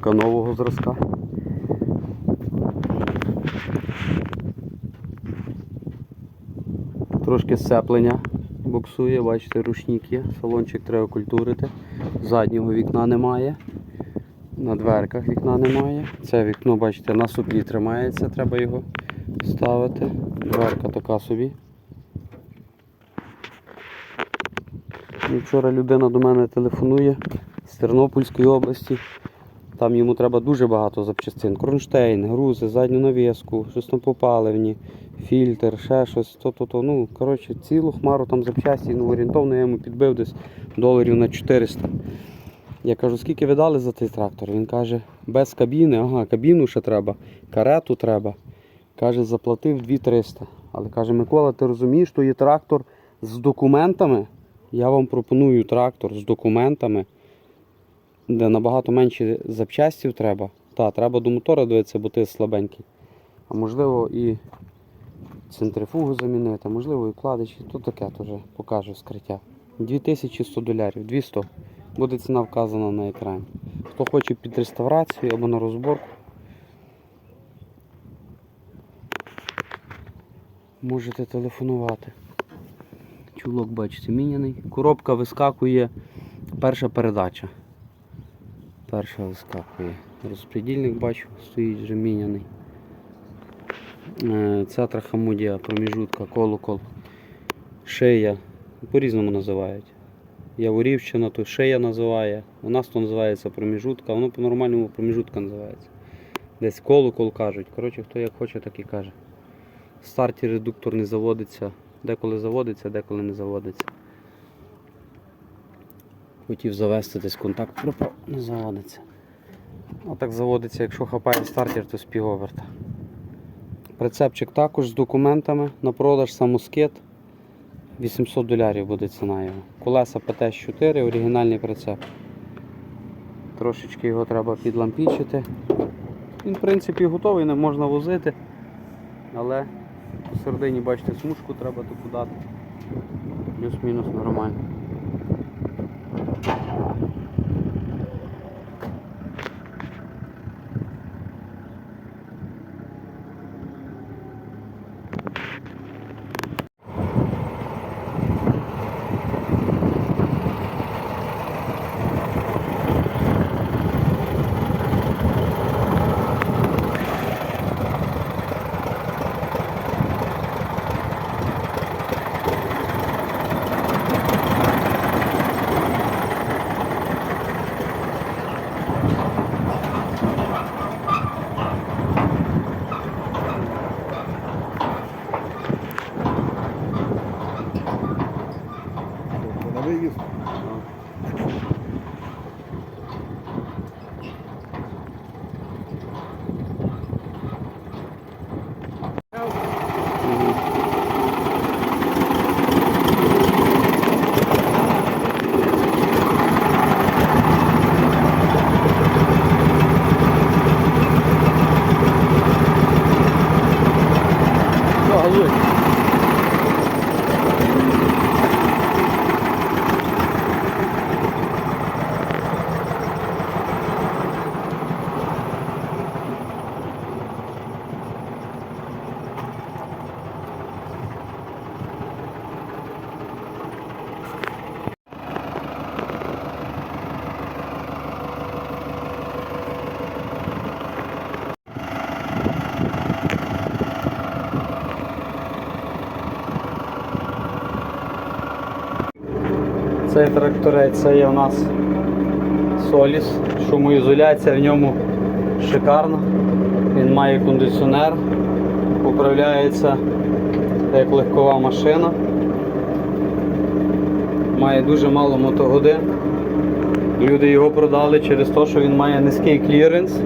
Коробка нового зразка. Трошки сцеплення боксує, бачите, рушник є, салончик треба культурити. Заднього вікна немає. На дверках вікна немає. Це вікно, бачите, на суплі тримається, треба його ставити. Дверка така собі. І вчора людина до мене телефонує з Тернопільської області. Там йому треба дуже багато запчастин. Кронштейн, грузи, задню навіску, щось там по паливні, фільтр, ще щось, то-то-то. Ну, коротше, цілу хмару там запчасті, ну, орієнтовно я йому підбив десь доларів на 400. Я кажу, скільки ви дали за цей трактор? Він каже, без кабіни, ага, кабіну ще треба, карету треба. Каже, заплатив 2300. Але каже, Микола, ти розумієш, що є трактор з документами. Я вам пропоную трактор з документами, де набагато менше запчастів треба. Та, треба до мотора дивитися, бо ти слабенький. А можливо і центрифугу замінити, а можливо і вкладичі. То таке теж покажу скриття. 2100 долярів, 200. Буде ціна вказана на екрані. Хто хоче під реставрацію або на розборку, можете телефонувати. Чулок, бачите, міняний. Коробка вискакує, перша передача. Перша вискакує. Розпредільник бачу, стоїть вже міняний. Е, Ця трахамудія, проміжутка, колокол, шия. По-різному називають. Яворівщина, то шия називає. У нас то називається проміжутка, воно по-нормальному проміжутка називається. Десь колокол кажуть. Коротше, хто як хоче, так і каже. Старті редуктор не заводиться. Деколи заводиться, деколи не заводиться. Хотів завести десь контакт, пропав, не заводиться. А так заводиться, якщо хапає стартер, то з півоверта. Прицепчик також з документами на продаж самоскид. 800 долярів буде ціна його. Колеса ПТ-4, оригінальний прицеп. Трошечки його треба підлампічити. Він, в принципі, готовий, не можна возити. Але посередині, бачите, смужку треба таку дати. Плюс-мінус нормально. Цей тракторець це є у нас Соліс, шумоізоляція в ньому шикарна. Він має кондиціонер, управляється як легкова машина. Має дуже мало мотогодин. Люди його продали через те, що він має низький кліренс.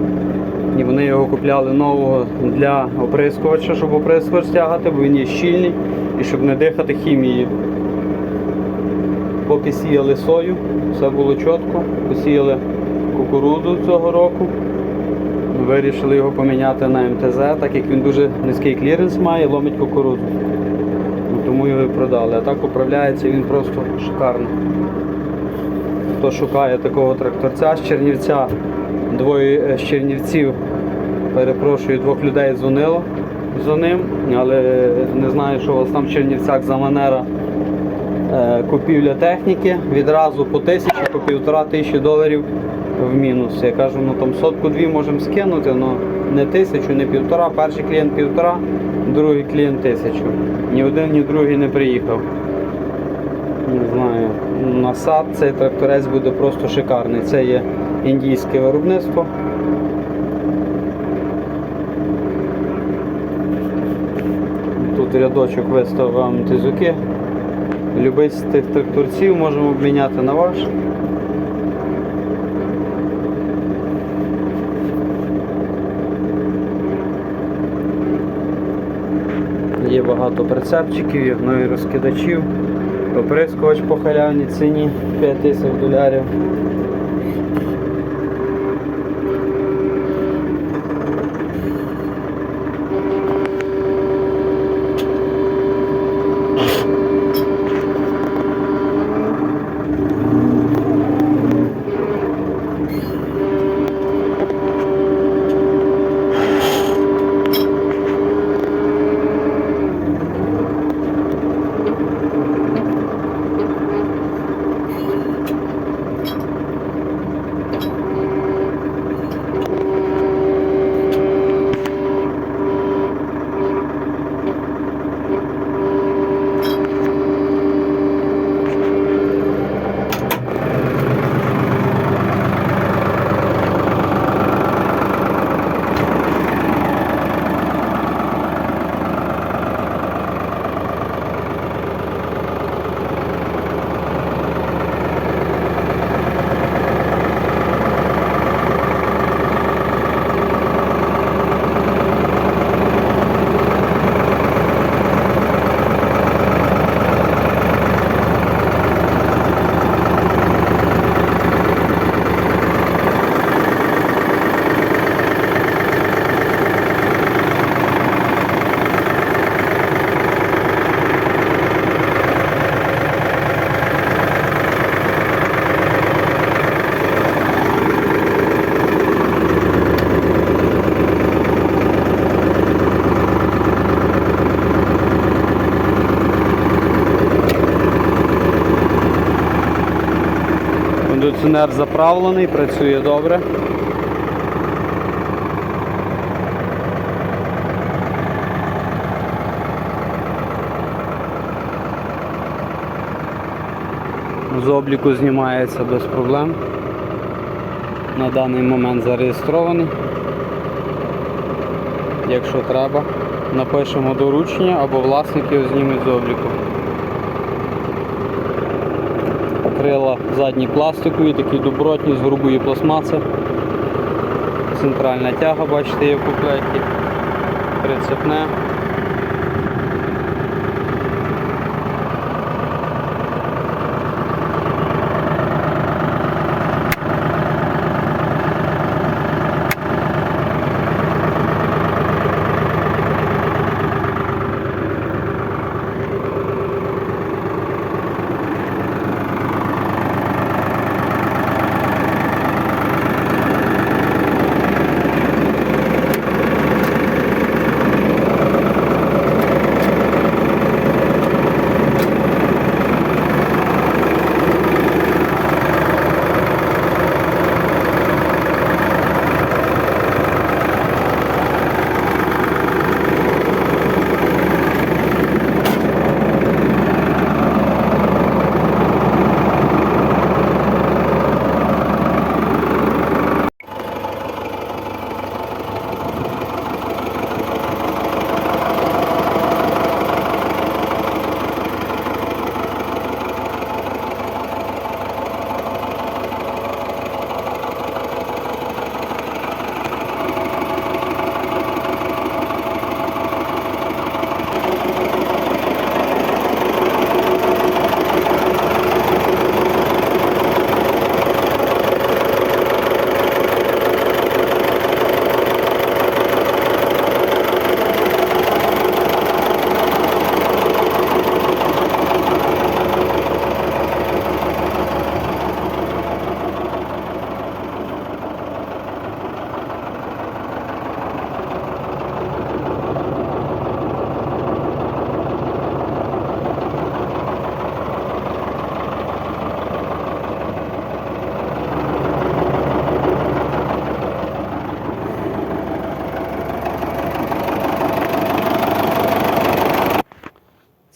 І вони його купляли нового для оприскувача, щоб оприскувач стягати, бо він є щільний і щоб не дихати хімією. Поки сіяли сою, все було чітко. Посіяли кукурудзу цього року. Вирішили його поміняти на МТЗ, так як він дуже низький кліренс має, ломить кукурудзу. Ну, Тому його і продали. А так управляється він просто шикарно. Хто шукає такого тракторця з Чернівця двоє е, з Чернівців, перепрошую, двох людей дзвонило за ним, але не знаю, що у вас там в Чернівцях за манера купівля техніки. Відразу по тисячі, по півтора тисячі доларів в мінус. Я кажу, ну там сотку-дві можемо скинути, але не тисячу, не півтора. Перший клієнт півтора, другий клієнт тисячу. Ні один, ні другий не приїхав. Не знаю. Насад цей тракторець буде просто шикарний. Це є індійське виробництво. Тут рядочок виставив тизуки. Любий тих тракторців можемо обміняти на ваш. Є багато прицепчиків, нові розкидачів. Оприскувач по халявній ціні 5 тисяч долярів. Кондиціонер заправлений, працює добре. З обліку знімається без проблем. На даний момент зареєстрований. Якщо треба, напишемо доручення або власники його знімуть з обліку. Крила задні пластикові, такі добротні з грубої пластмаси. Центральна тяга, бачите, є в комплекті. Прицепне.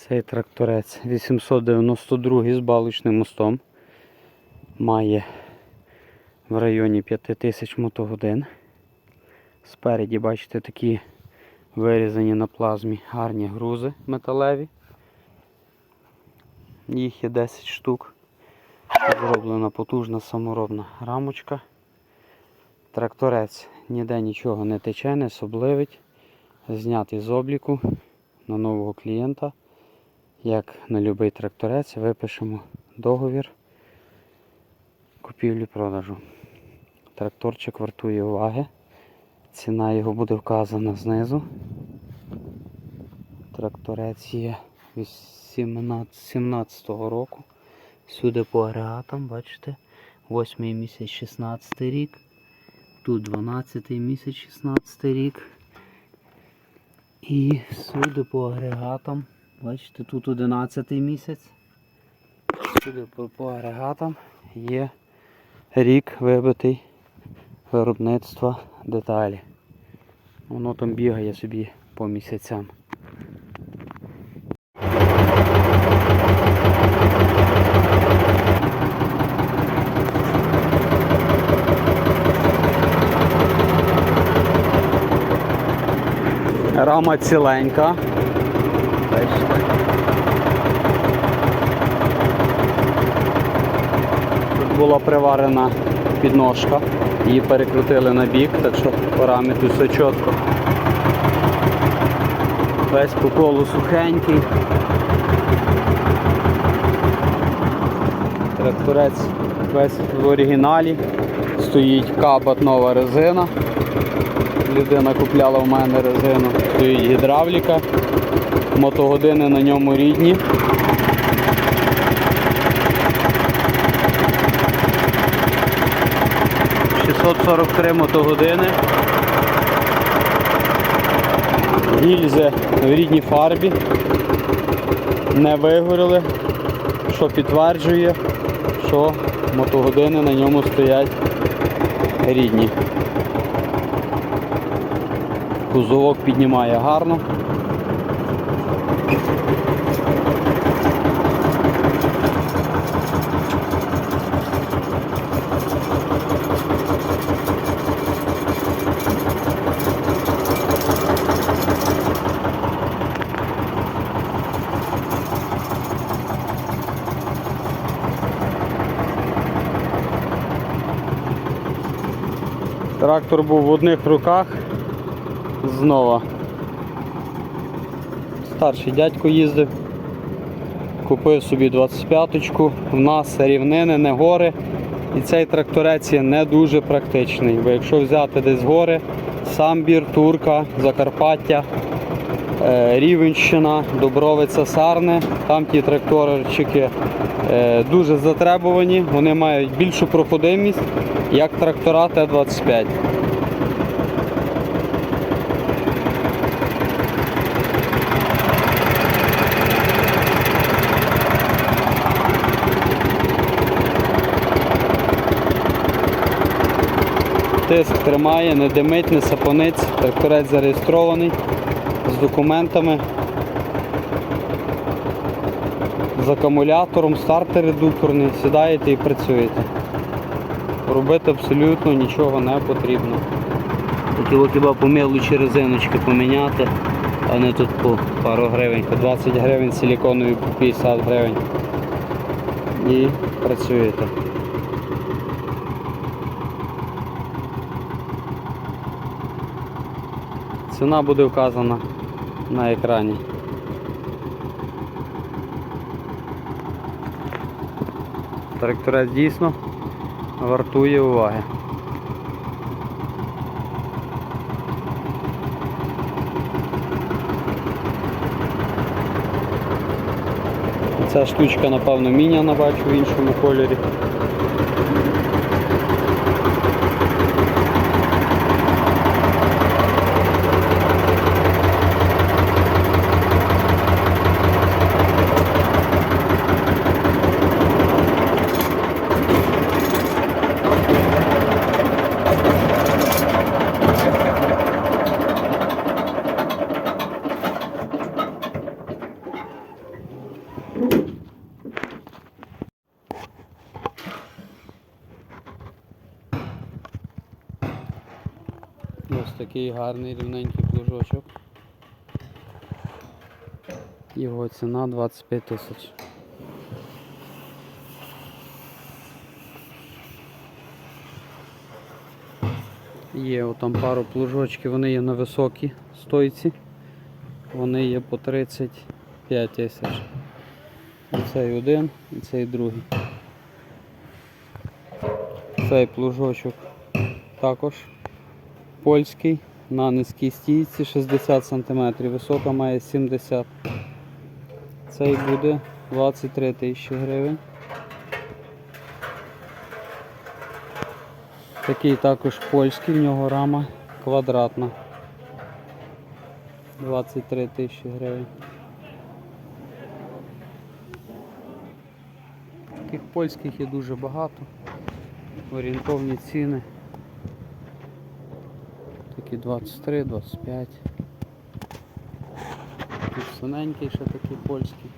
Цей тракторець 892 з балочним мостом. Має в районі 5000 мотогодин. Спереді, бачите, такі вирізані на плазмі гарні грузи металеві. Їх є 10 штук. Зроблена потужна саморобна рамочка. Тракторець ніде нічого не тече, не собливить. Знятий з обліку на нового клієнта. Як на будь-який тракторець, випишемо договір купівлі-продажу. Тракторчик вартує уваги. Ціна його буде вказана знизу. Тракторець є 17 року. Всюди по агрегатам, бачите, 8 місяць 16 рік. Тут 12 місяць 16 рік. І всюди по агрегатам. Бачите, тут 11 місяць. Всюди по, по агрегатам є рік вибитий виробництва деталі. Воно там бігає собі по місяцям. Рама ціленька. Тут була приварена підножка, її перекрутили на бік, так що тут все чітко. Весь по колу сухенький. Тракторець весь в оригіналі. Стоїть кабат нова резина. Людина купляла в мене резину. Стоїть гідравліка. Мотогодини на ньому рідні. «643 мотогодини. Гільзи в рідній фарбі. Не вигоріли, що підтверджує, що мотогодини на ньому стоять рідні. Кузовок піднімає гарно. Трактор був в одних руках знову. Старший дядько їздив, купив собі 25-ку, в нас рівнини, не гори. І цей тракторець є не дуже практичний, бо якщо взяти десь гори, Самбір, Турка, Закарпаття, е, Рівенщина, Добровиця, Сарне, там ті тракторчики е, дуже затребувані, вони мають більшу проходимість, як трактора Т-25. Тиск тримає, не димить, не сапонить. Тракторець зареєстрований з документами, з акумулятором, стартер редукторний, сідаєте і працюєте. Робити абсолютно нічого не потрібно. От хіба по мелочі резиночки поміняти, а не тут по пару гривень, по 20 гривень силіконові, по 50 гривень. І працюєте. Ціна буде вказана на екрані. Тракторець дійсно вартує уваги. Ця штучка, напевно, міняна бачу в іншому кольорі. Такий гарний рівненький плужочок. Його ціна 25 тисяч. Є отам пару плужочків, вони є на високій стойці. Вони є по 35 тисяч. Цей один, і цей другий. Цей плужочок також польський на низькій стійці 60 см, висока має 70 Цей буде 23 тисячі гривень. Такий також польський, в нього рама квадратна. 23 тисячі гривень. Таких польських є дуже багато. Орієнтовні ціни. Такі 23, 25. Тут синенький ще такий польський.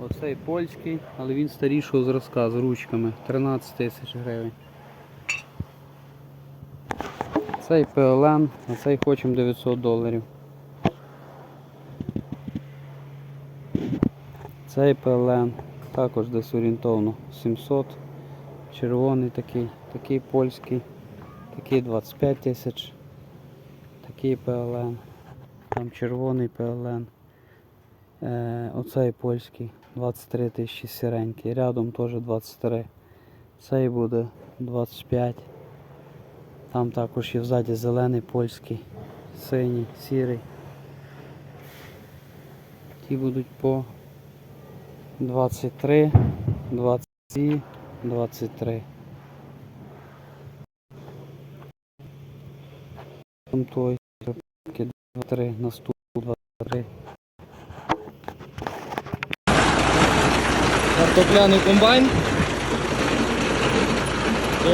Оцей польський, але він старішого зразка з ручками. 13 тисяч гривень. Цей PLN, а цей хочемо 900 доларів. Цей PLN також десь орієнтовно 700. Червоний такий, такий польський, такий 25 тисяч, такий PLN, там червоний PLN. Е, оцей польський 23 тисячі сіренький, рядом теж 23. Цей буде 25. Там також є взаді зелений польський, синій, сірий. Ті будуть по 23, 22, 23. Той, таки 23, наступний 23. Картопляний комбайн. До,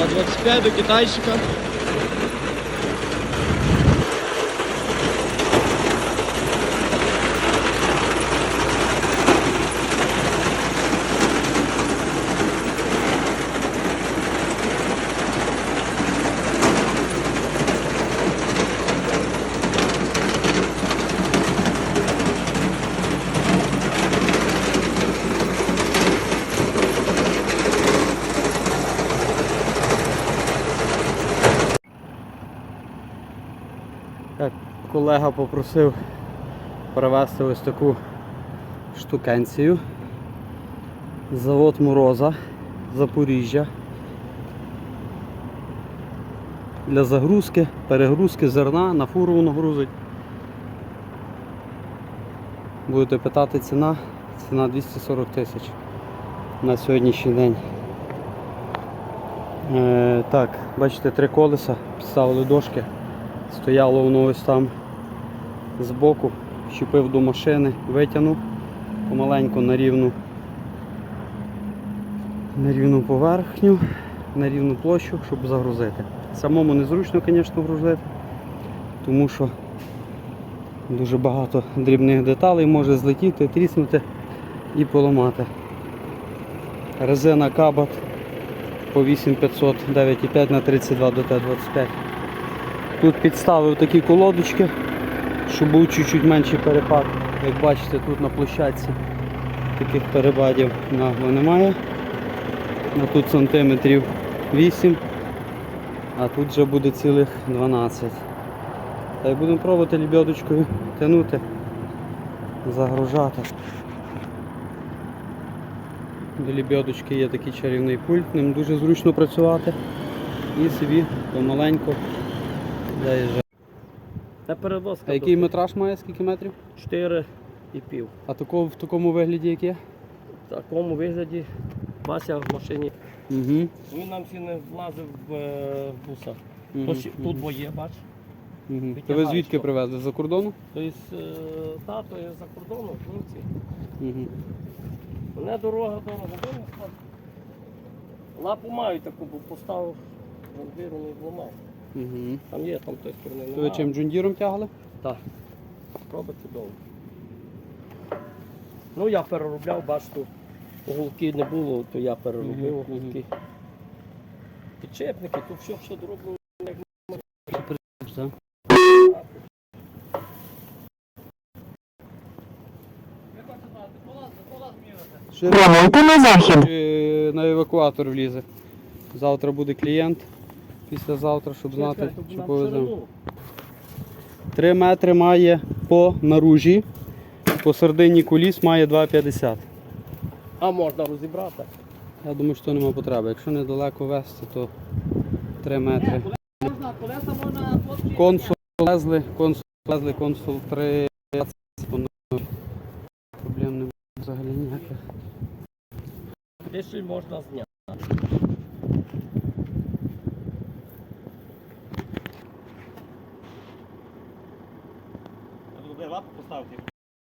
до 25 до китайчика. Так, колега попросив привезти ось таку штукенцію. Завод Мороза, Запоріжжя. Для загрузки, перегрузки зерна, на фуру воно грузить. Будете питати ціна, ціна 240 тисяч на сьогоднішній день. Е, так, бачите, три колеса, підставили дошки. Стояло воно ось там збоку, щепив до машини, витягнув помаленьку на рівну, на рівну поверхню, на рівну площу, щоб загрузити. Самому незручно, звісно, грузити, тому що дуже багато дрібних деталей може злетіти, тріснути і поламати. Резина Кабат по 8500 9,5 на 32 до Т25. Тут підставив такі колодочки, щоб був чуть-чуть менший перепад. Як бачите, тут на площадці таких перепадів нагло немає. Ну, тут сантиметрів 8, а тут вже буде цілих 12. Та й будемо пробувати лебедочкою тягнути, загружати. До лебедочки є такий чарівний пульт, ним дуже зручно працювати і собі помаленьку заїжджати. Це перевозка. А який метраж має, скільки метрів? 4 і пів. А тако, в такому вигляді як є? В такому вигляді Вася в машині. Угу. Він нам всі не влазив в е, в буса. Тут, ще- тут двоє, бач. Угу. То ви звідки то. привезли? За кордону? Тобто е, тато є за кордоном, німці. Угу. Мене дорога до Родинська. Лапу маю таку, бо поставив вампіру не зламав. Угу. Там є, там той сторони То ви чим джундіром тягли? Так. Робить чудово. Ну я переробляв, бачите, уголки не було, то я переробив Мгм, уголки. Підчепники, то все все дроблено. Так? Ще Прямуйте на захід. На евакуатор влізе. Завтра буде клієнт. Післязавтра, щоб знати, чи повеземо. 3 метри має по наружі. По середині коліс має 2,50. А можна розібрати. Я думаю, що немає потреби. Якщо недалеко вести, то 3 метри. Хлопці. Консул лезли, консул лезли, консул 3. Воно проблем немає взагалі ніяких. Дешель можна зняти.